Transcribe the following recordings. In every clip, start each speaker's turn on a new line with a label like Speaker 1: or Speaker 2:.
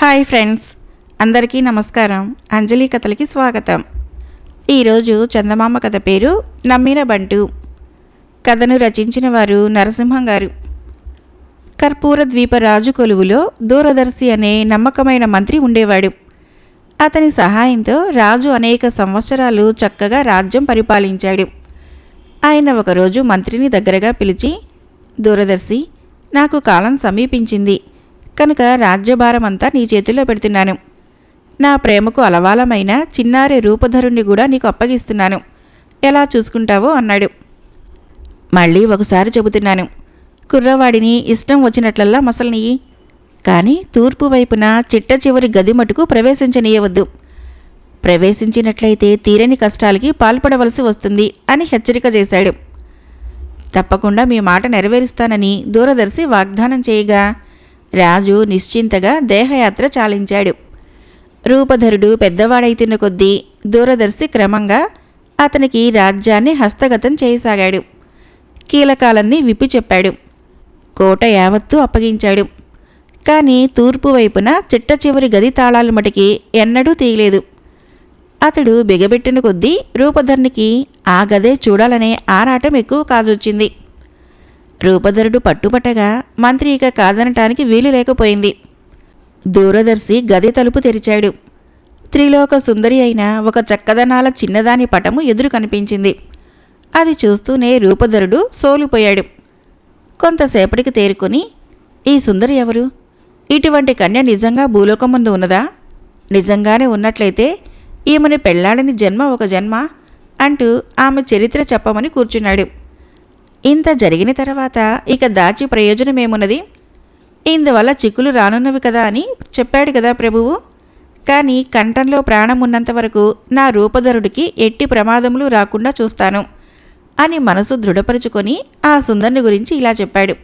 Speaker 1: Hi friends అందరికీ నమస్కారం. అంజలి కథలకి స్వాగతం. ఈరోజు చందమామ కథ పేరు నమ్మిన బంటు. కథను రచించిన వారు నరసింహం గారు. కర్పూర ద్వీప రాజు కొలువులో దూరదర్శి అనే నమ్మకమైన మంత్రి ఉండేవాడు. అతని సహాయంతో రాజు అనేక సంవత్సరాలు చక్కగా రాజ్యం పరిపాలించాడు. ఆయన ఒకరోజు మంత్రిని దగ్గరగా పిలిచి దూరదర్శి నాకు కాలం సమీపించింది. కనుక రాజ్యభారమంతా నీ చేతిలో పెడుతున్నాను. నా ప్రేమకు అలవాలమైన చిన్నారి రూపధరుణ్ణి కూడా నీకు అప్పగిస్తున్నాను. ఎలా చూసుకుంటావో అన్నాడు. మళ్ళీ ఒకసారి చెబుతున్నాను. కుర్రవాడిని ఇష్టం వచ్చినట్లల్లా మసలనియ్యి. కానీ తూర్పు వైపున చిట్ట చివరి గది మటుకు ప్రవేశించనీయవద్దు. ప్రవేశించినట్లయితే తీరని కష్టాలకి పాల్పడవలసి వస్తుంది అని హెచ్చరిక చేశాడు. తప్పకుండా మీ మాట నెరవేరుస్తానని దూరదర్శి వాగ్దానం చేయగా రాజు నిశ్చింతగా దేహయాత్ర చాలించాడు. రూపధరుడు పెద్దవాడైతున్న కొద్దీ దూరదర్శి క్రమంగా అతనికి రాజ్యాన్ని హస్తగతం చేయసాగాడు. కీలకాలన్నీ విప్పి చెప్పాడు. కోట యావత్తూ అప్పగించాడు. కానీ తూర్పు వైపున చిట్ట చివరి గది తాళాలు మటికి ఎన్నడూ తీయలేదు. అతడు బిగబెట్టిన కొద్దీ రూపధరునికి ఆ గదే చూడాలనే ఆరాటం ఎక్కువ కాజొచ్చింది. రూపధరుడు పట్టుబట్టగా మంత్రి ఇక కాదనటానికి వీలు లేకపోయింది. దూరదర్శి గది తలుపు తెరిచాడు. త్రిలోక సుందరి అయిన ఒక చక్కదనాల చిన్నదాని పటము ఎదురు కనిపించింది. అది చూస్తూనే రూపధరుడు సోలిపోయాడు. కొంతసేపటికి తేరుకొని ఈ సుందరి ఎవరు? ఇటువంటి కన్య నిజంగా భూలోకం ముందు ఉన్నదా? నిజంగానే ఉన్నట్లయితే ఈమెను పెళ్ళాడని జన్మ ఒక జన్మ అంటూ ఆమె చరిత్ర చెప్పమని కూర్చున్నాడు. ఇంత జరిగిన తర్వాత ఇక దాచి ప్రయోజనమేమున్నది? ఇందువల్ల చిక్కులు రానున్నవి కదా అని చెప్పాడు కదా ప్రభువు. కానీ కంఠంలో ప్రాణం ఉన్నంత వరకు నా రూపధరుడికి ఎట్టి ప్రమాదములు రాకుండా చూస్తాను అని మనసు దృఢపరుచుకొని ఆ సుందర్ని గురించి ఇలా చెప్పాడు.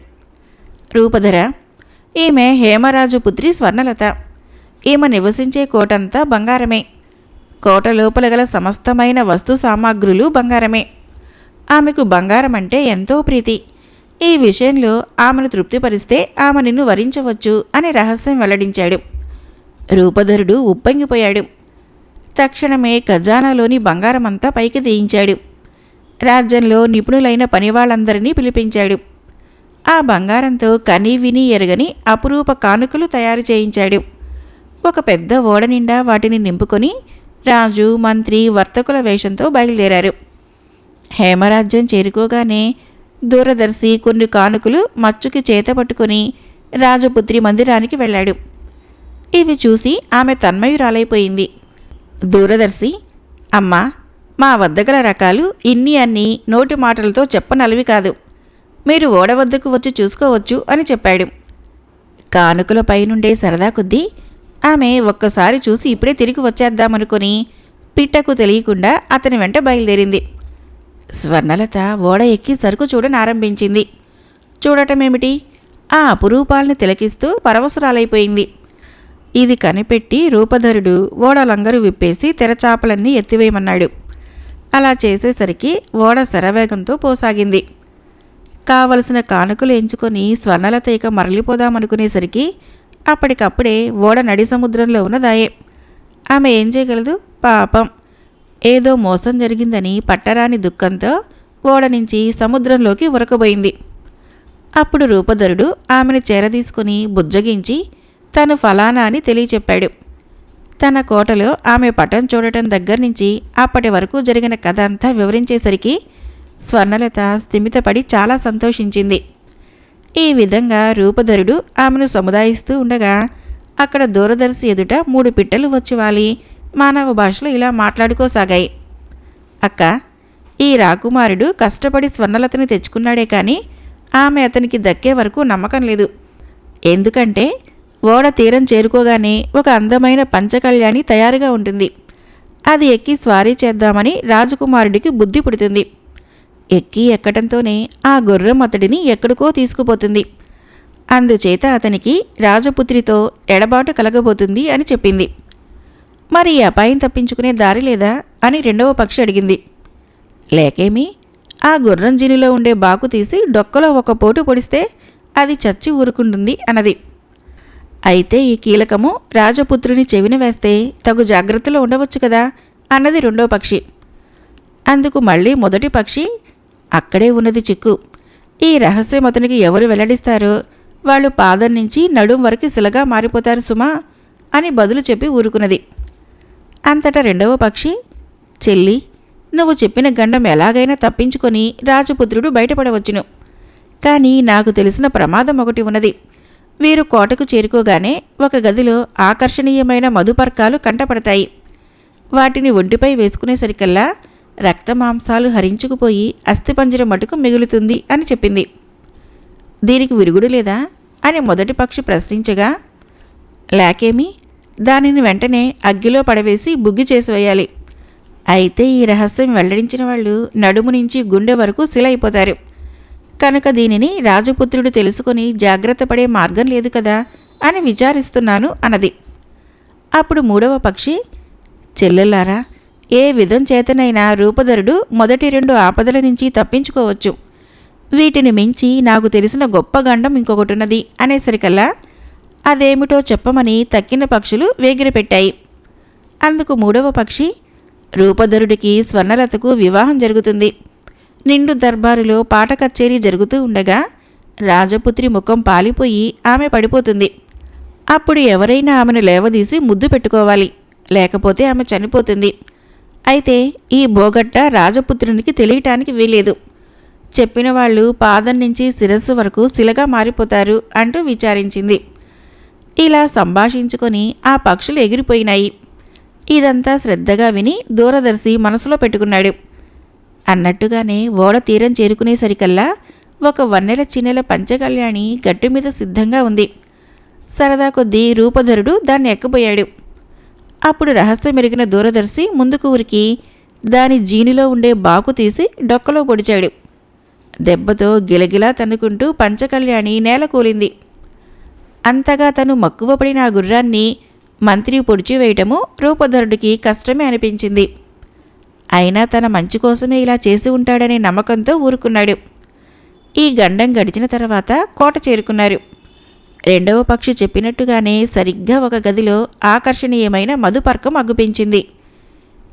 Speaker 1: రూపధర ఈమె హేమరాజు పుత్రి స్వర్ణలత. ఈమె నివసించే కోటంతా బంగారమే. కోట లోపల గల సమస్తమైన వస్తు సామాగ్రులు బంగారమే. ఆమెకు బంగారం అంటే ఎంతో ప్రీతి. ఈ విషయంలో ఆమెను తృప్తిపరిస్తే ఆమె నిన్ను వరించవచ్చు అని రహస్యం వెల్లడించాడు. రూపధరుడు ఉప్పొంగిపోయాడు. తక్షణమే ఖజానాలోని బంగారమంతా పైకి తీయించాడు. రాజ్యంలో నిపుణులైన పనివాళ్ళందరినీ పిలిపించాడు. ఆ బంగారంతో కని విని ఎరగని అపురూప కానుకలు తయారు చేయించాడు. ఒక పెద్ద ఓడ నిండా వాటిని నింపుకొని రాజు మంత్రి వర్తకుల వేషంతో బయలుదేరారు. హేమరాజ్యం చేరుకోగానే దూరదర్శి కొన్ని కానుకలు మచ్చుకి చేత పట్టుకుని రాజపుత్రి మందిరానికి వెళ్ళాడు. ఇవి చూసి ఆమె తన్మయురాలైపోయింది. దూరదర్శి అమ్మా మా వద్ద గల రకాలు ఇన్ని అన్ని నోటి మాటలతో చెప్పనలవి కాదు. మీరు ఓడ వద్దకు వచ్చి చూసుకోవచ్చు అని చెప్పాడు. కానుకల పైనుండే సరదా కొద్దీ ఆమె ఒక్కసారి చూసి ఇప్పుడే తిరిగి వచ్చేద్దామనుకొని పిట్టకు తెలియకుండా అతని వెంట బయలుదేరింది. స్వర్ణలత ఓడ ఎక్కి సరుకు చూడనారంభించింది చూడటమేమిటి? ఆ అపురూపాలను తిలకిస్తూ పరవసరాలైపోయింది ఇది కనిపెట్టి రూపధరుడు ఓడ లంగరు విప్పేసి తెరచాపలన్నీ ఎత్తివేయమన్నాడు. అలా చేసేసరికి ఓడ శరవేగంతో పోసాగింది. కావలసిన కానుకలు ఎంచుకొని స్వర్ణలత ఇక మరలిపోదామనుకునేసరికి అప్పటికప్పుడే ఓడ నడి సముద్రంలో ఉన్నదాయే ఆమె ఏం చేయగలదు? పాపం. ఏదో మోసం జరిగిందని పట్టరాని దుఃఖంతో ఓడ నుంచి సముద్రంలోకి ఉరకబోయింది. అప్పుడు రూపధరుడు ఆమెను చేరదీసుకుని బుజ్జగించి తను ఫలానా అని తెలియచెప్పాడు. తన కోటలో ఆమె పటం చూడటం దగ్గర నుంచి అప్పటి వరకు జరిగిన కథ అంతా వివరించేసరికి స్వర్ణలత స్థిమితపడి చాలా సంతోషించింది. ఈ విధంగా రూపధరుడు ఆమెను సముదాయిస్తూ ఉండగా అక్కడ దూరదర్శి ఎదుట మూడు పిట్టలు వచ్చి వాలి మానవ భాషలో ఇలా మాట్లాడుకోసాగాయి. అక్క ఈ రాకుమారుడు కష్టపడి స్వర్ణలతని తెచ్చుకున్నాడే కానీ ఆమె అతనికి దక్కే వరకు నమ్మకం లేదు. ఎందుకంటే ఓడ తీరం చేరుకోగానే ఒక అందమైన పంచకళ్యాణి తయారుగా ఉంటుంది. అది ఎక్కి స్వారీ చేద్దామని రాజకుమారుడికి బుద్ధి పుడుతుంది. ఎక్కి ఎక్కడంతోనే ఆ గుర్రం అతడిని ఎక్కడికో తీసుకుపోతుంది. అందుచేత అతనికి రాజపుత్రితో ఎడబాటు కలగబోతుంది అని చెప్పింది. మరి ఈ అపాయం తప్పించుకునే దారి లేదా? అని రెండవ పక్షి అడిగింది. లేకేమి? ఆ గుర్రం జినిలో ఉండే బాకు తీసి డొక్కలో ఒక పోటు పొడిస్తే అది చచ్చి ఊరుకుంటుంది అన్నది. అయితే ఈ కీలకము రాజపుత్రుని చెవిన వేస్తే తగు జాగ్రత్తలో ఉండవచ్చు కదా? అన్నది రెండో పక్షి. అందుకు మళ్ళీ మొదటి పక్షి అక్కడే ఉన్నది చిక్కు. ఈ రహస్యం అతనికి ఎవరు వెల్లడిస్తారో? వాళ్ళు పాదం నుంచి నడుం వరకు శిలగా మారిపోతారు సుమా అని బదులు చెప్పి ఊరుకున్నది. అంతటా రెండవ పక్షి చెల్లి నువ్వు చెప్పిన గండం ఎలాగైనా తప్పించుకొని రాజపుత్రుడు బయటపడవచ్చును. కానీ నాకు తెలిసిన ప్రమాదం ఒకటి ఉన్నది. వీరు కోటకు చేరుకోగానే ఒక గదిలో ఆకర్షణీయమైన మధుపర్కాలు కంటపడతాయి. వాటిని ఒడ్డుపై వేసుకునేసరికల్లా రక్తమాంసాలు హరించుకుపోయి అస్థిపంజరం మటుకు మిగులుతుంది అని చెప్పింది. దీనికి విరుగుడు లేదా? అని మొదటి పక్షి ప్రశ్నించగా లేకేమి? దానిని వెంటనే అగ్గిలో పడవేసి బుగ్గి చేసివేయాలి. అయితే ఈ రహస్యం వెల్లడించిన వాళ్ళు నడుము నుంచి గుండె వరకు శిలైపోతారు కనుక దీనిని రాజపుత్రుడు తెలుసుకొని జాగ్రత్త పడే మార్గం లేదు కదా అని విచారిస్తున్నాను అన్నది. అప్పుడు మూడవ పక్షి చెల్లెలారా ఏ విధం చేతనైనా రూపధరుడు మొదటి రెండు ఆపదల నుంచి తప్పించుకోవచ్చు. వీటిని మించి నాకు తెలిసిన గొప్ప గండం ఇంకొకటి ఉన్నది అనేసరికల్లా అదేమిటో చెప్పమని తక్కిన పక్షులు వేగిరపెట్టాయి. అందుకు మూడవ పక్షి రూపధరుడికి స్వర్ణలతకు వివాహం జరుగుతుంది. నిండు దర్బారులో పాట కచేరీ జరుగుతూ ఉండగా రాజపుత్రి ముఖం పాలిపోయి ఆమె పడిపోతుంది. అప్పుడు ఎవరైనా ఆమెను లేవదీసి ముద్దు పెట్టుకోవాలి. లేకపోతే ఆమె చనిపోతుంది. అయితే ఈ బోగట్ట రాజపుత్రునికి తెలియటానికి వీలేదు చెప్పిన వాళ్ళు పాదం నుంచి శిరస్సు వరకు శిలగా మారిపోతారు అంటూ విచారించింది. ఇలా సంభాషించుకొని ఆ పక్షులు ఎగిరిపోయినాయి. ఇదంతా శ్రద్ధగా విని దూరదర్శి మనసులో పెట్టుకున్నాడు. అన్నట్టుగానే ఓడ తీరం చేరుకునేసరికల్లా ఒక వన్నెల చిన్నెల పంచకళ్యాణి గట్టు మీద సిద్ధంగా ఉంది. సరదా కొద్దీ రూపధరుడు దాన్ని ఎక్కబోయాడు. అప్పుడు రహస్యం ఎరిగిన దూరదర్శి ముందుకు ఉరికి దాని జీనిలో ఉండే బాకు తీసి డొక్కలో పొడిచాడు. దెబ్బతో గిలగిలా తన్నుకుంటూ పంచకళ్యాణి నేల కూలింది. అంతగా తను మక్కువపడిన ఆ గుర్రాన్ని మంత్రి పొడిచివేయటము రూపధరుడికి కష్టమే అనిపించింది. అయినా తన మంచి కోసమే ఇలా చేసి ఉంటాడనే నమ్మకంతో ఊరుకున్నాడు. ఈ గండం గడిచిన తర్వాత కోట చేరుకున్నారు. రెండవ పక్షి చెప్పినట్టుగానే సరిగ్గా ఒక గదిలో ఆకర్షణీయమైన మధుపర్కం అగ్గుపించింది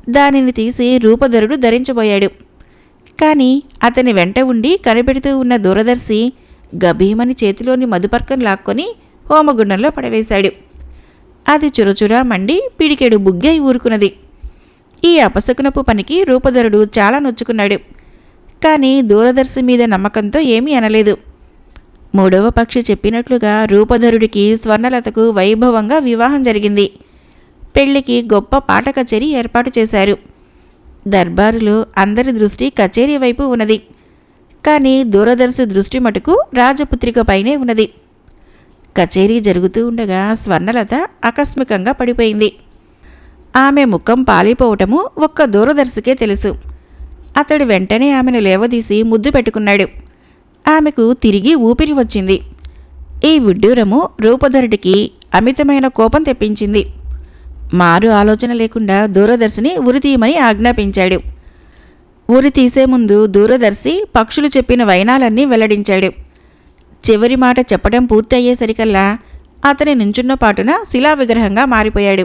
Speaker 1: దానిని తీసి రూపధరుడు ధరించబోయాడు. కానీ అతని వెంట ఉండి కనిపెడుతూ ఉన్న దూరదర్శి గభీమని చేతిలోని మధుపర్కం లాక్కొని హోమగుండంలో పడవేశాడు. అది చురచురా మండి పిడికెడు బుగ్గై ఊరుకున్నది. ఈ అపశకునపు పనికి రూపధరుడు చాలా నొచ్చుకున్నాడు. కానీ దూరదర్శి మీద నమ్మకంతో ఏమీ అనలేదు. మూడవ పక్షి చెప్పినట్లుగా రూపధరుడికి స్వర్ణలతకు వైభవంగా వివాహం జరిగింది. పెళ్ళికి గొప్ప పాట కచేరీ ఏర్పాటు చేశారు. దర్బారులో అందరి దృష్టి కచేరీ వైపు ఉన్నది. కానీ దూరదర్శి దృష్టి మటుకు రాజపుత్రికపైనే ఉన్నది. కచేరీ జరుగుతూ ఉండగా స్వర్ణలత ఆకస్మికంగా పడిపోయింది. ఆమె ముఖం పాలిపోవటము ఒక్క దూరదర్శికే తెలుసు. అతడు వెంటనే ఆమెను లేవదీసి ముద్దు పెట్టుకున్నాడు. ఆమెకు తిరిగి ఊపిరి వచ్చింది. ఈ విడ్డూరము రూపధరుడికి అమితమైన కోపం తెప్పించింది. మారు ఆలోచన లేకుండా దూరదర్శిని ఉరితీయమని ఆజ్ఞాపించాడు. ఉరి తీసే ముందు దూరదర్శి పక్షులు చెప్పిన వైనాలన్నీ వెల్లడించాడు. చివరి మాట చెప్పడం పూర్తి అయ్యేసరికల్లా అతని నుంచున్న పాటున శిలా విగ్రహంగా మారిపోయాడు.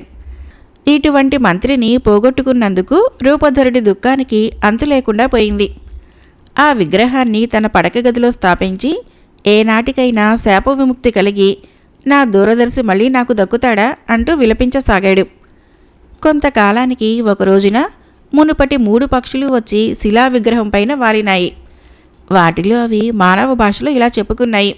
Speaker 1: ఇటువంటి మంత్రిని పోగొట్టుకున్నందుకు రూపధరుడి దుఃఖానికి అంతు లేకుండా పోయింది. ఆ విగ్రహాన్ని తన పడక గదిలో స్థాపించి ఏనాటికైనా శాప విముక్తి కలిగి నా దూరదర్శి మళ్ళీ నాకు దక్కుతాడా అంటూ విలపించసాగాడు. కొంతకాలానికి ఒక రోజున మునుపటి మూడు పక్షులు వచ్చి శిలా విగ్రహం పైన వాలినాయి. వాటిలో అవి మానవ భాషలో ఇలా చెప్పుకున్నాయి.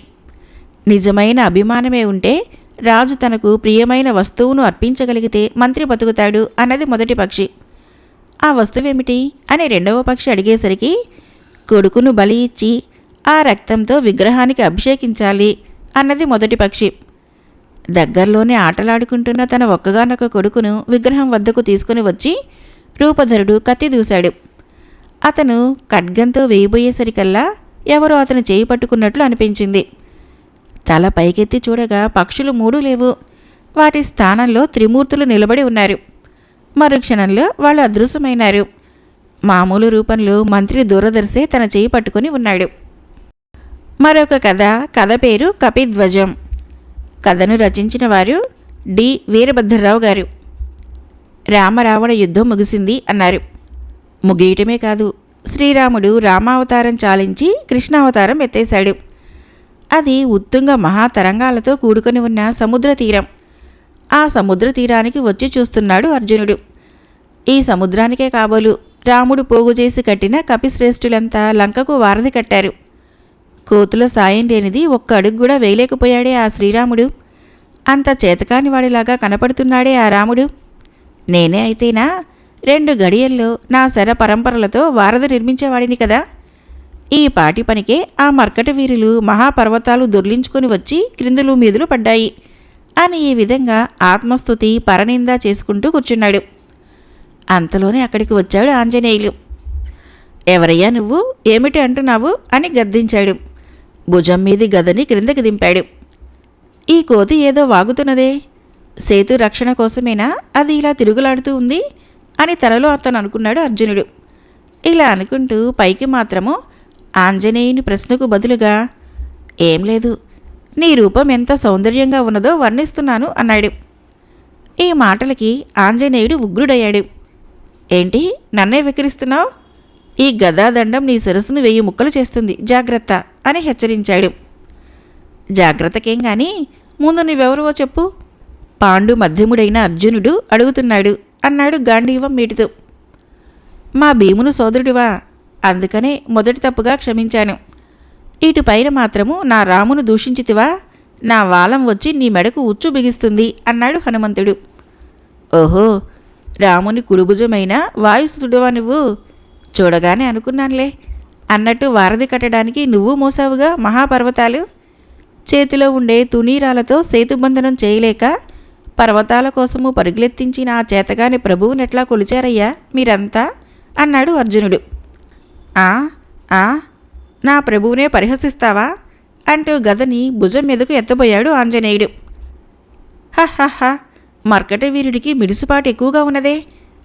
Speaker 1: నిజమైన అభిమానమే ఉంటే రాజు తనకు ప్రియమైన వస్తువును అర్పించగలిగితే మంత్రి బతుకుతాడు అన్నది మొదటి పక్షి. ఆ వస్తువేమిటి? అని రెండవ పక్షి అడిగేసరికి కొడుకును బలి ఇచ్చి ఆ రక్తంతో విగ్రహానికి అభిషేకించాలి అన్నది మొదటి పక్షి. దగ్గరలోనే ఆటలాడుకుంటున్న తన ఒక్కగానొక్క కొడుకును విగ్రహం వద్దకు తీసుకుని వచ్చి రూపధరుడు కత్తి దూశాడు. అతను ఖడ్గంతో వేయబోయేసరికల్లా ఎవరో అతను చేయి పట్టుకున్నట్లు అనిపించింది. తల పైకెత్తి చూడగా పక్షులు మూడు లేవు. వాటి స్థానంలో త్రిమూర్తులు నిలబడి ఉన్నారు. మరుక్షణంలో వాళ్ళు అదృశ్యమైనారు. మామూలు రూపంలో మంత్రి దూరదర్శే తన చేయి పట్టుకొని ఉన్నాడు. మరొక కథ కథ పేరు కపిధ్వజం. కథను రచించిన వారు డి వీరభద్రరావు గారు. రామరావణ యుద్ధం ముగిసింది అన్నారు. ముగియటమే కాదు శ్రీరాముడు రామావతారం చాలించి కృష్ణావతారం ఎత్తేశాడు. అది ఉత్తుంగ మహాతరంగాలతో కూడుకొని ఉన్న సముద్ర తీరం. ఆ సముద్ర తీరానికి వచ్చి చూస్తున్నాడు అర్జునుడు. ఈ సముద్రానికే కాబోలు రాముడు పోగు చేసి కట్టిన కపిశ్రేష్ఠులంతా లంకకు వారధి కట్టారు. కోతుల సాయం లేనిది ఒక్క అడుగు కూడా వేయలేకపోయాడే ఆ శ్రీరాముడు. అంత చేతకాని వాడిలాగా కనపడుతున్నాడే ఆ రాముడు. నేనే అయితేనా? రెండు గడియల్లో నా శర పరంపరలతో వారధి నిర్మించేవాడిని కదా. ఈ పాటి పనికే ఆ మర్కట వీరులు మహాపర్వతాలు దొర్లించుకొని వచ్చి క్రిందులు మీదులు పడ్డాయి. అని ఈ విధంగా ఆత్మస్థుతి పరనిందా చేసుకుంటూ కూర్చున్నాడు. అంతలోనే అక్కడికి వచ్చాడు ఆంజనేయులు. ఎవరయ్యా నువ్వు? ఏమిటి అంటున్నావు? అని గద్దించాడు. భుజం మీది గదని క్రిందకి దింపాడు. ఈ కోతి ఏదో వాగుతున్నదే. సేతు రక్షణ కోసమేనా? అది ఇలా తిరుగులాడుతూ ఉంది. అని తనలో అతను అనుకున్నాడు అర్జునుడు. ఇలా అనుకుంటూ పైకి మాత్రము ఆంజనేయుని ప్రశ్నకు బదులుగా ఏం లేదు నీ రూపం ఎంత సౌందర్యంగా ఉన్నదో వర్ణిస్తున్నాను అన్నాడు. ఈ మాటలకి ఆంజనేయుడు ఉగ్రుడయ్యాడు. ఏంటి నన్నే వికరిస్తున్నావు ఈ గదాదండం నీ సిరస్సును వెయ్యి ముక్కలు చేస్తుంది జాగ్రత్త అని హెచ్చరించాడు. జాగ్రత్తకేం కానీ ముందు నువ్వెవరువో చెప్పు పాండు మధ్యముడైన అర్జునుడు అడుగుతున్నాడు. అన్నాడు గాంధీవం మీటితో. మా భీమును సోదరుడివా? అందుకనే మొదటి తప్పుగా క్షమించాను. ఇటు పైన మాత్రము నా రామును దూషించితివా? నా వాలం వచ్చి నీ మెడకు ఉచ్చు బిగిస్తుంది అన్నాడు హనుమంతుడు. ఓహో రాముని కుడుభుజమైన వాయుసుతుడువా నువ్వు? చూడగానే అనుకున్నానులే. అన్నట్టు వారధి కట్టడానికి నువ్వు మోసావుగా మహాపర్వతాలు? చేతిలో ఉండే తునీరాలతో సేతుబంధనం చేయలేక పర్వతాల కోసము పరుగులెత్తించిన ఆ చేతగాని ప్రభువునెట్లా కొలిచారయ్యా మీరంతా? అన్నాడు అర్జునుడు. ఆ ఆ నా ప్రభువునే పరిహసిస్తావా? అంటూ గదని భుజం మీదకు ఎత్తబోయాడు ఆంజనేయుడు. హహహ మర్కట వీరుడికి మిడుసుపాటు ఎక్కువగా ఉన్నదే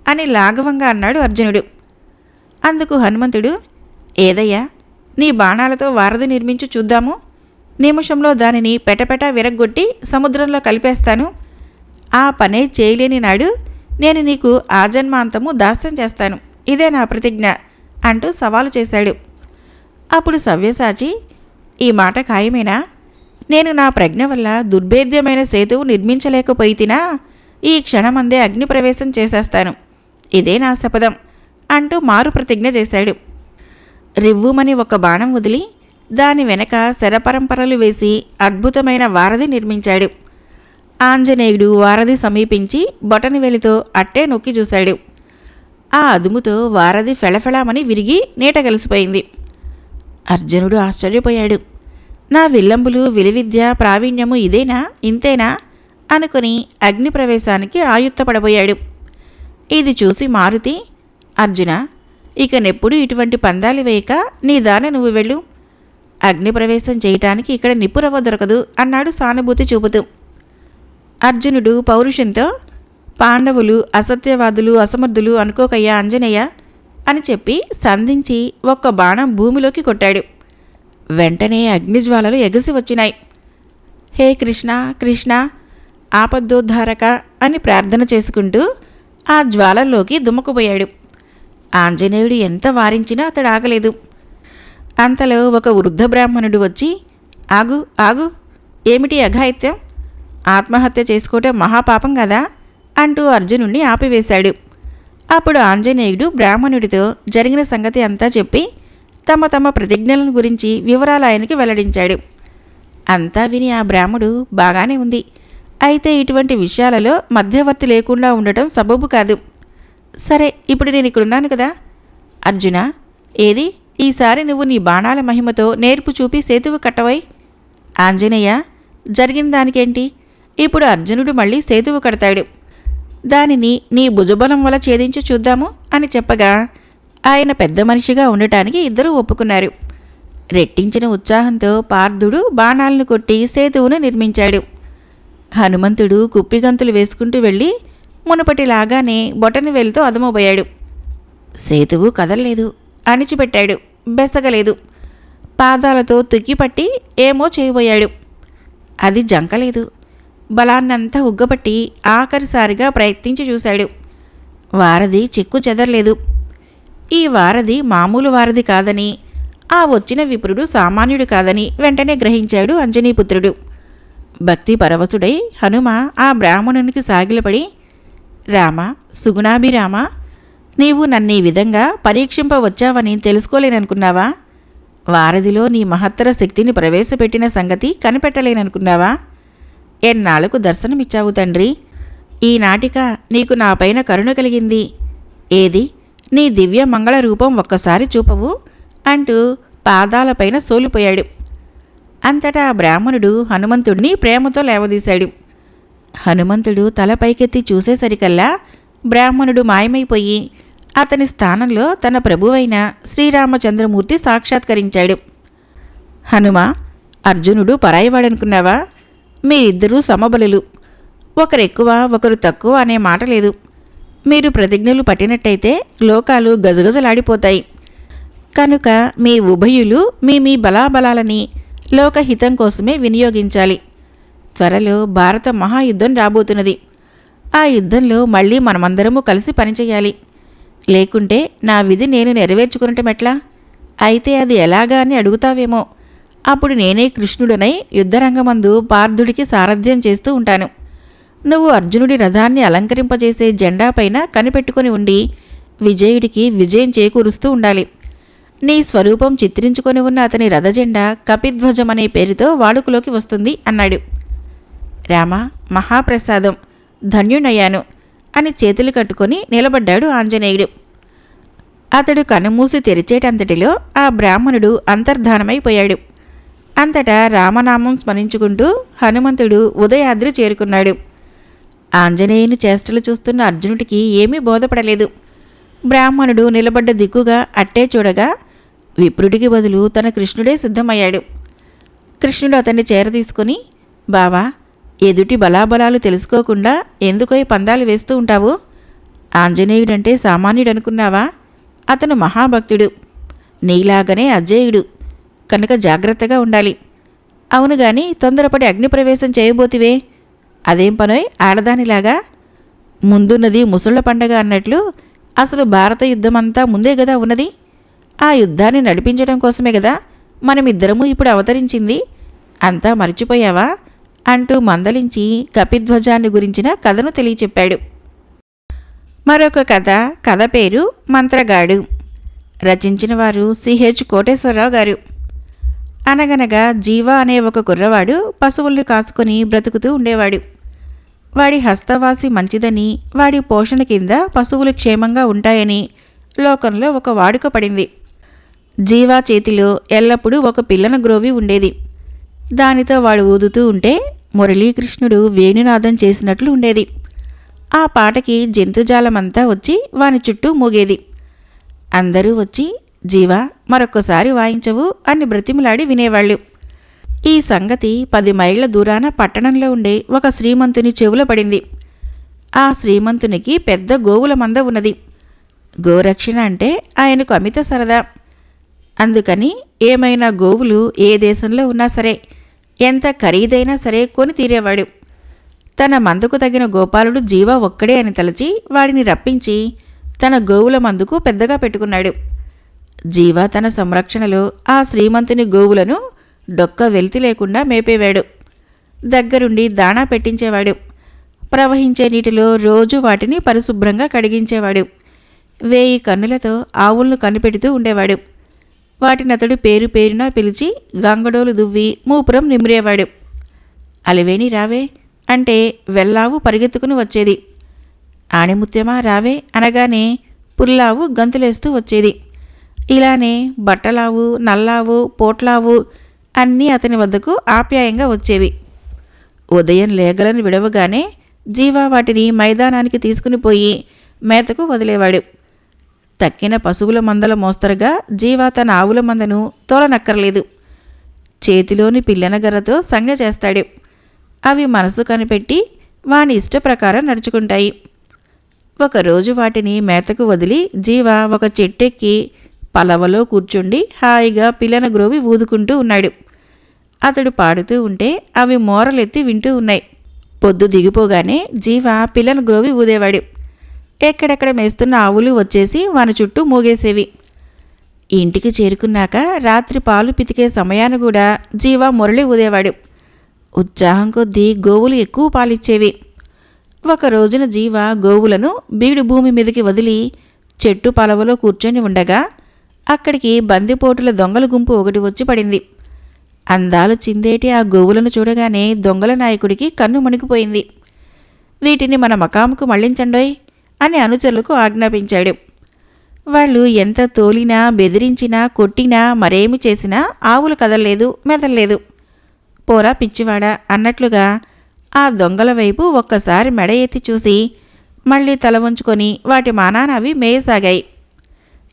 Speaker 1: అని లాఘవంగా అన్నాడు అర్జునుడు. అందుకు హనుమంతుడు ఏదయ్యా నీ బాణాలతో వారధి నిర్మించి చూద్దాము. నిమిషంలో దానిని పెటపెట విరగ్గొట్టి సముద్రంలో కలిపేస్తాను. ఆ పనే చేయలేని నాడు నేను నీకు ఆజన్మాంతము దాస్యం చేస్తాను. ఇదే నా ప్రతిజ్ఞ అంటూ సవాలు చేశాడు. అప్పుడు సవ్యసాచి ఈ మాట ఖాయమేనా? నేను నా ప్రజ్ఞ వల్ల దుర్భేద్యమైన సేతువు నిర్మించలేకపోయితినా? ఈ క్షణమందే అగ్నిప్రవేశం చేసేస్తాను. ఇదే నా శపథం అంటూ మారు ప్రతిజ్ఞ చేశాడు. రివ్వుమని ఒక బాణం వదిలి దాని వెనక శరపరంపరలు వేసి అద్భుతమైన వారధి నిర్మించాడు. ఆంజనేయుడు వారధి సమీపించి బొటని వెలితో అట్టే నొక్కి చూశాడు. ఆ అదుముతో వారధి ఫెళఫెళామని విరిగి నీట కలిసిపోయింది. అర్జునుడు ఆశ్చర్యపోయాడు. నా విల్లంబులు విలువిద్య ప్రావీణ్యము ఇదేనా ఇంతేనా అనుకుని అగ్ని ప్రవేశానికి ఆయుత్తపడబోయాడు. ఇది చూసి మారుతి అర్జున ఇకనెప్పుడు ఇటువంటి పందాలు వేయక నీ దాన నువ్వు వెళ్ళు. అగ్ని ప్రవేశం చేయటానికి ఇక్కడ నిప్పురవ్వ దొరకదు అన్నాడు సానుభూతి చూపుతూ. అర్జునుడు పౌరుషంతో పాండవులు అసత్యవాదులు అసమర్థులు అనుకోకయ్యా అంజనేయ అని చెప్పి సంధించి ఒక్క బాణం భూమిలోకి కొట్టాడు. వెంటనే అగ్నిజ్వాలలు ఎగసి వచ్చినాయి. హే కృష్ణ కృష్ణ ఆపద్దోద్ధారక అని ప్రార్థన చేసుకుంటూ ఆ జ్వాలల్లోకి దుమ్ముకుపోయాడు. ఆంజనేయుడు ఎంత వారించినా అతడు ఆగలేదు. అంతలో ఒక వృద్ధ బ్రాహ్మణుడు వచ్చి ఆగు ఆగు ఏమిటి అఘాయిత్యం? ఆత్మహత్య చేసుకోవటం మహాపాపం కదా? అంటూ అర్జునుణ్ణి ఆపివేశాడు. అప్పుడు ఆంజనేయుడు బ్రాహ్మణుడితో జరిగిన సంగతి అంతా చెప్పి తమ తమ ప్రతిజ్ఞలను గురించి వివరాలు ఆయనకి వెల్లడించాడు. అంతా విని ఆ బ్రాహ్మడు బాగానే ఉంది. అయితే ఇటువంటి విషయాలలో మధ్యవర్తి లేకుండా ఉండటం సబబు కాదు. సరే ఇప్పుడు నేను ఇక్కడున్నాను కదా? అర్జున ఏది? ఈసారి నువ్వు నీ బాణాల మహిమతో నేర్పు చూపి సేతువు కట్టవై? ఆంజనేయ జరిగిన దానికేంటి? ఇప్పుడు అర్జునుడు మళ్ళీ సేతువు కడతాడు. దానిని నీ భుజబలం వల్ల ఛేదించి చూద్దాము అని చెప్పగా ఆయన పెద్ద మనిషిగా ఉండటానికి ఇద్దరూ ఒప్పుకున్నారు. రెట్టించిన ఉత్సాహంతో పార్థుడు బాణాలను కొట్టి సేతువును నిర్మించాడు. హనుమంతుడు కుప్పిగంతులు వేసుకుంటూ వెళ్ళి మునుపటిలాగానే బొటను వేలుతో అదమబోయాడు సేతువు కదలలేదు అణిచిపెట్టాడు బెసగలేదు. పాదాలతో తుక్కిపట్టి ఏమో చేయబోయాడు. అది జంకలేదు బలాన్నంతా ఉగ్గబట్టి ఆఖరిసారిగా ప్రయత్నించి చూశాడు. వారధి చెక్కు చెదరలేదు. ఈ వారధి మామూలు వారధి కాదని ఆ వచ్చిన విప్రుడు సామాన్యుడు కాదని వెంటనే గ్రహించాడు అంజనీపుత్రుడు. భక్తి పరవశుడై హనుమ ఆ బ్రాహ్మణునికి సాగిలపడి రామ సుగుణాభిరామ నీవు నన్ను ఈ విధంగా పరీక్షింపవచ్చావని తెలుసుకోలేననుకున్నావా? వారధిలో నీ మహత్తర శక్తిని ప్రవేశపెట్టిన సంగతి కనిపెట్టలేననుకున్నావా? ఎన్నాళ్ళకు దర్శనమిచ్చావు తండ్రి? ఈనాటిక నీకు నాపైన కరుణ కలిగింది. ఏది? నీ దివ్య మంగళ రూపం ఒక్కసారి చూపవు అంటూ పాదాలపైన సోలిపోయాడు. అంతటా బ్రాహ్మణుడు హనుమంతుడిని ప్రేమతో లేవదీశాడు. హనుమంతుడు తల పైకెత్తి చూసేసరికల్లా బ్రాహ్మణుడు మాయమైపోయి అతని స్థానంలో తన ప్రభువైన శ్రీరామచంద్రమూర్తి సాక్షాత్కరించాడు. హనుమ అర్జునుడు పరాయివాడనుకున్నావా? మీరిద్దరూ సమబలులు. ఒకరెక్కువ ఒకరు తక్కువ అనే మాట లేదు. మీరు ప్రతిజ్ఞలు పట్టినట్టయితే లోకాలు గజగజలాడిపోతాయి. కనుక మీ ఉభయులు మీ మీ బలాబలాలని లోకహితం కోసమే వినియోగించాలి. త్వరలో భారత మహాయుద్ధం రాబోతున్నది. ఆ యుద్ధంలో మళ్ళీ మనమందరము కలిసి పనిచేయాలి. లేకుంటే నా విధి నేను నెరవేర్చుకునటమెట్లా అయితే అది ఎలాగా అని అడుగుతావేమో. అప్పుడు నేనే కృష్ణుడనై యుద్ధరంగమందు పార్థుడికి సారథ్యం చేస్తూ ఉంటాను. నువ్వు అర్జునుడి రథాన్ని అలంకరింపజేసే జెండా పైన కనిపెట్టుకుని ఉండి విజయుడికి విజయం చేకూరుస్తూ ఉండాలి. నీ స్వరూపం చిత్రించుకొని ఉన్న అతని రథజెండా కపిధ్వజం అనే పేరుతో వాడుకలోకి వస్తుంది అన్నాడు. రామ మహాప్రసాదం. ధన్యునయ్యాను అని చేతులు కట్టుకొని నిలబడ్డాడు ఆంజనేయుడు. అతడు కనుమూసి తెరిచేటంతటిలో ఆ బ్రాహ్మణుడు అంతర్ధానమైపోయాడు. అంతటా రామనామం స్మరించుకుంటూ హనుమంతుడు ఉదయాద్రి చేరుకున్నాడు. ఆంజనేయుని చేష్టలు చూస్తున్న అర్జునుడికి ఏమీ బోధపడలేదు. బ్రాహ్మణుడు నిలబడ్డ దిక్కుగా అట్టే చూడగా విప్రుడికి బదులు తన కృష్ణుడే సిద్ధమయ్యాడు. కృష్ణుడు అతన్ని చేరదీసుకుని బావా ఎదుటి బలాబలాలు తెలుసుకోకుండా ఎందుకో ఈ పందాలు వేస్తూ ఉంటావు? ఆంజనేయుడంటే సామాన్యుడనుకున్నావా? అతను మహాభక్తుడు. నీలాగనే అజేయుడు. కనుక జాగ్రత్తగా ఉండాలి. అవును గాని తొందరపడి అగ్నిప్రవేశం చేయబోతివే. అదేం పనోయ్? ఆడదానిలాగా? ముందున్నది ముసళ్ళ పండగ అన్నట్లు అసలు భారత యుద్ధమంతా ముందే కదా ఉన్నది. ఆ యుద్ధాన్ని నడిపించడం కోసమే కదా మనమిద్దరము ఇప్పుడు అవతరించింది. అంతా మర్చిపోయావా? అంటూ మందలించి కపిధ్వజాన్ని గురించిన కథను తెలియచెప్పాడు. మరొక కథ కథ పేరు మంత్రగాడు. రచించిన వారు సిహెచ్ కోటేశ్వరరావు గారు. అనగనగా జీవ అనే ఒక కుర్రవాడు పశువుల్ని కాసుకొని బ్రతుకుతూ ఉండేవాడు. వాడి హస్తవాసి మంచిదని వాడి పోషణ కింద పశువులు క్షేమంగా ఉంటాయని లోకంలో ఒక వాడుక పడింది. జీవా చేతిలో ఎల్లప్పుడూ ఒక పిల్లన గ్రోవి ఉండేది. దానితో వాడు ఊదుతూ ఉంటే మురళీకృష్ణుడు వేణునాదం చేసినట్లు ఉండేది. ఆ పాటకి జంతుజాలమంతా వచ్చి వాని చుట్టూ మూగేది. అందరూ వచ్చి జీవా మరొక్కసారి వాయించవు అని బ్రతిమలాడి వినేవాళ్ళు. ఈ సంగతి పది మైళ్ళ దూరాన పట్టణంలో ఉండే ఒక శ్రీమంతుని చెవులో పడింది. ఆ శ్రీమంతునికి పెద్ద గోవుల మంద ఉన్నది. గోరక్షణ అంటే ఆయనకు అమిత సరదా. అందుకని ఏమైనా గోవులు ఏ దేశంలో ఉన్నా సరే ఎంత ఖరీదైనా సరే కొని తీరేవాడు. తన మందుకు తగిన గోపాలుడు జీవ ఒక్కడే అని తలచి వాడిని రప్పించి తన గోవుల మందుకు పెద్దగా పెట్టుకున్నాడు. జీవ తన సంరక్షణలో ఆ శ్రీమంతుని గోవులను డొక్క వెలితి లేకుండా మేపేవాడు. దగ్గరుండి దాణా పెట్టించేవాడు. ప్రవహించే నీటిలో రోజు వాటిని పరిశుభ్రంగా కడిగించేవాడు. వేయి కన్నులతో ఆవులను కనిపెడుతూ ఉండేవాడు. వాటినతడు పేరు పేరున పిలిచి గంగడోలు దువ్వి మూపురం నిమిరేవాడు. అలివేణి రావే అంటే వెల్లావు పరిగెత్తుకుని వచ్చేది. ఆణిముత్యమా రావే అనగానే పుల్లావు గంతులేస్తూ వచ్చేది. ఇలానే బట్టలావు నల్లావు పోట్లావు అన్నీ అతని వద్దకు ఆప్యాయంగా వచ్చేవి. ఉదయం లేగలను విడవగానే జీవా వాటిని మైదానానికి తీసుకుని పోయి మేతకు వదిలేవాడు. తక్కిన పశువుల మందల మోస్తరుగా జీవా తన ఆవుల మందను తోలనక్కర్లేదు. చేతిలోని పిల్లనగర్రతో సంజ్ఞ చేస్తాడు. అవి మనసు కనిపెట్టి వాని ఇష్ట ప్రకారం నడుచుకుంటాయి. ఒకరోజు వాటిని మేతకు వదిలి జీవ ఒక చెట్టెక్కి పలవలో కూర్చుండి హాయిగా పిల్లన గ్రోవి ఊదుకుంటూ ఉన్నాడు. అతడు పాడుతూ ఉంటే అవి మోరలెత్తి వింటూ ఉన్నాయి. పొద్దు దిగిపోగానే జీవ పిల్లను గ్రోవి ఊదేవాడు. ఎక్కడెక్కడ మేస్తున్న ఆవులు వచ్చేసి వాని చుట్టూ మూగేసేవి. ఇంటికి చేరుకున్నాక రాత్రి పాలు పితికే సమయాన కూడా జీవ మురళి ఊదేవాడు. ఉత్సాహం కొద్దీ గోవులు ఎక్కువ పాలిచ్చేవి. ఒక రోజున జీవ గోవులను బీడు భూమి మీదకి వదిలి చెట్టు పలవలో కూర్చొని ఉండగా అక్కడికి బందిపోటుల దొంగల గుంపు ఒకటి వచ్చి పడింది. అందాలు చిందేటి ఆ గోవులను చూడగానే దొంగల నాయకుడికి కన్ను మునిగిపోయింది. వీటిని మన మకాముకు మళ్ళించండోయ్ అని అనుచరులకు ఆజ్ఞాపించాడు. వాళ్ళు ఎంత తోలినా బెదిరించినా కొట్టినా మరేమి చేసినా ఆవులు కదలలేదు మెదల్లేదు. పోరా పిచ్చివాడా అన్నట్లుగా ఆ దొంగల వైపు ఒక్కసారి మెడ ఎత్తి చూసి మళ్ళీ తల వంచుకొని వాటి మానాన అవి మేయసాగాయి.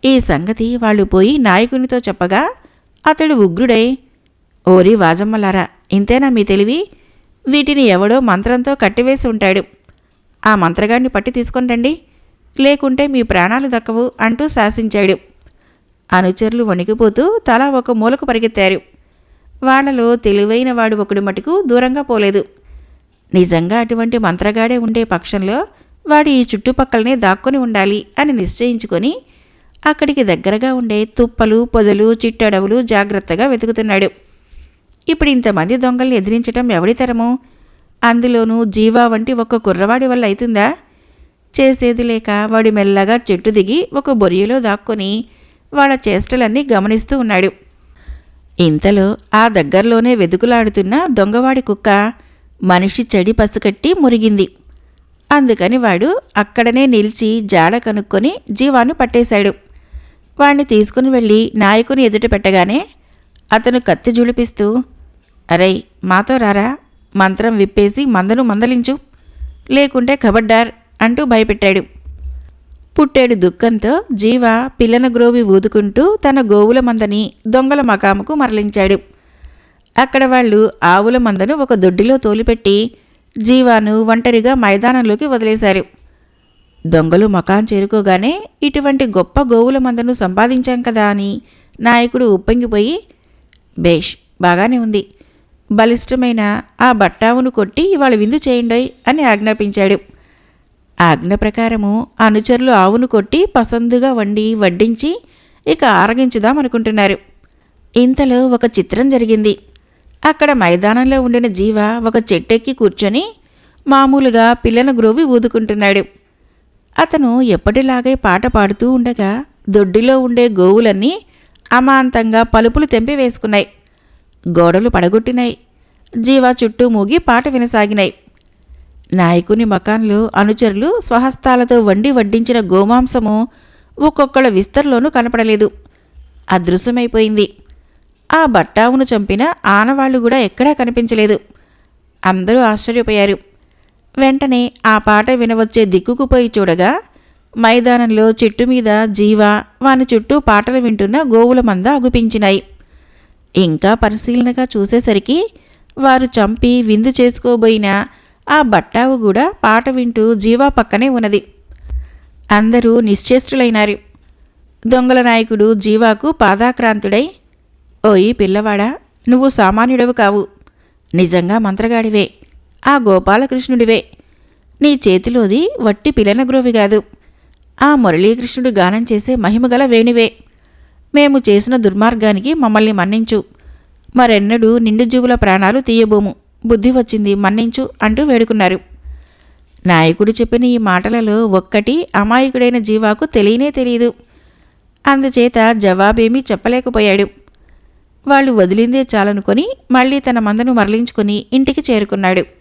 Speaker 1: ఈ సంగతి వాళ్ళు పోయి నాయకునితో చెప్పగా అతడు ఉగ్రుడై. ఓరి వాజమ్మలారా ఇంతేనా మీ తెలివి? వీటిని ఎవడో మంత్రంతో కట్టివేసి ఉంటాడు. ఆ మంత్రగాడిని పట్టి తీసుకొని రండి. లేకుంటే మీ ప్రాణాలు దక్కవు అంటూ శాసించాడు. అనుచరులు వణికిపోతూ తలా ఒక మూలకు పరిగెత్తారు. వాళ్ళలో తెలివైన వాడు ఒకడు మటుకు దూరంగా పోలేదు. నిజంగా అటువంటి మంత్రగాడే ఉండే పక్షంలో వాడు ఈ చుట్టుపక్కలనే దాక్కుని ఉండాలి అని నిశ్చయించుకొని అక్కడికి దగ్గరగా ఉండే తుప్పలు పొదలు చిట్టడవులు జాగ్రత్తగా వెతుకుతున్నాడు. ఇప్పుడు ఇంతమంది దొంగల్ని ఎదిరించటం ఎవడి తరము? అందులోనూ జీవా వంటి ఒక కుర్రవాడి వల్ల అవుతుందా చేసేది లేక వాడి మెల్లగా చెట్టు దిగి ఒక బొరియలో దాక్కొని వాళ్ళ చేష్టలన్నీ గమనిస్తూ ఉన్నాడు. ఇంతలో ఆ దగ్గరలోనే వెతుకులాడుతున్న దొంగవాడి కుక్క మనిషి చెడి పసుకట్టి మురిగింది. అందుకని వాడు అక్కడనే నిలిచి జాడ కనుక్కొని జీవాను పట్టేశాడు. వాణ్ణి తీసుకుని వెళ్ళి నాయకుని ఎదుట పెట్టగానే అతను కత్తి జులిపిస్తూ అరే మాతో రారా? మంత్రం విప్పేసి మందను మందలించు. లేకుంటే కబడ్డార్ అంటూ భయపెట్టాడు. పుట్టేడు దుఃఖంతో జీవ పిల్లన గ్రోవి ఊదుకుంటూ తన గోవుల మందని దొంగల మకాముకు మరలించాడు. అక్కడ వాళ్ళు ఆవుల మందను ఒక దొడ్డిలో తోలిపెట్టి జీవాను ఒంటరిగా మైదానంలోకి వదిలేశారు. దొంగలు మకాన్ చేరుకోగానే ఇటువంటి గొప్ప గోవుల మందను సంపాదించాం కదా అని నాయకుడు ఉప్పొంగిపోయి బేష్ బాగానే ఉంది. బలిష్టమైన ఆ బట్టావును కొట్టి ఇవాళ విందు చేయండోయ్ అని ఆజ్ఞాపించాడు. ఆజ్ఞ ప్రకారము అనుచరులు ఆవును కొట్టి పసందుగా వండి వడ్డించి ఇక ఆరగించుదామనుకుంటున్నారు ఇంతలో ఒక చిత్రం జరిగింది. అక్కడ మైదానంలో ఉండిన జీవ ఒక చెట్టెక్కి కూర్చొని మామూలుగా పిల్లన గ్రోవి ఊదుకుంటున్నాడు. అతను ఎప్పటిలాగే పాట పాడుతూ ఉండగా దొడ్డిలో ఉండే గోవులన్నీ అమాంతంగా పలుపులు తెంపి వేసుకున్నాయి. గోడలు పడగొట్టినాయి. జీవ చుట్టూ మూగి పాట వినసాగినాయి. నాయకుని మకాన్లు అనుచరులు స్వహస్తాలతో వండి వడ్డించిన గోమాంసము ఒక్కొక్కళ్ళ విస్తర్లోనూ కనపడలేదు. అదృశ్యమైపోయింది. ఆ బట్టావును చంపిన ఆనవాళ్ళు కూడా ఎక్కడా కనిపించలేదు. అందరూ ఆశ్చర్యపోయారు. వెంటనే ఆ పాట వినవచ్చే దిక్కుకు పోయి చూడగా మైదానంలో చెట్టు మీద జీవ వాని చుట్టూ పాటలు వింటున్న గోవుల మంద అగుపించినాయి. ఇంకా పరిశీలనగా చూసేసరికి వారు చంపి విందు చేసుకోబోయిన ఆ బట్టావు కూడా పాట వింటూ జీవా పక్కనే ఉన్నది. అందరూ నిశ్చేష్టులైనారు. దొంగల నాయకుడు జీవాకు పాదాక్రాంతుడై ఓయి పిల్లవాడా నువ్వు సామాన్యుడవు కావు. నిజంగా మంత్రగాడివే. ఆ గోపాలకృష్ణుడివే. నీ చేతిలోది వట్టి పిలనగ్రోవి కాదు. ఆ మురళీకృష్ణుడు గానం చేసే మహిమగల వేణివే. మేము చేసిన దుర్మార్గానికి మమ్మల్ని మన్నించు. మరెన్నడూ నిండు జీవుల ప్రాణాలు తీయబోము. బుద్ధి వచ్చింది మన్నించు అంటూ వేడుకున్నారు. నాయకుడు చెప్పిన ఈ మాటలలో ఒక్కటి అమాయకుడైన జీవాకు తెలియనే తెలియదు అందుచేత జవాబేమీ చెప్పలేకపోయాడు. వాళ్ళు వదిలిందే చాలనుకొని మళ్ళీ తన మందను మరలించుకొని ఇంటికి చేరుకున్నాడు.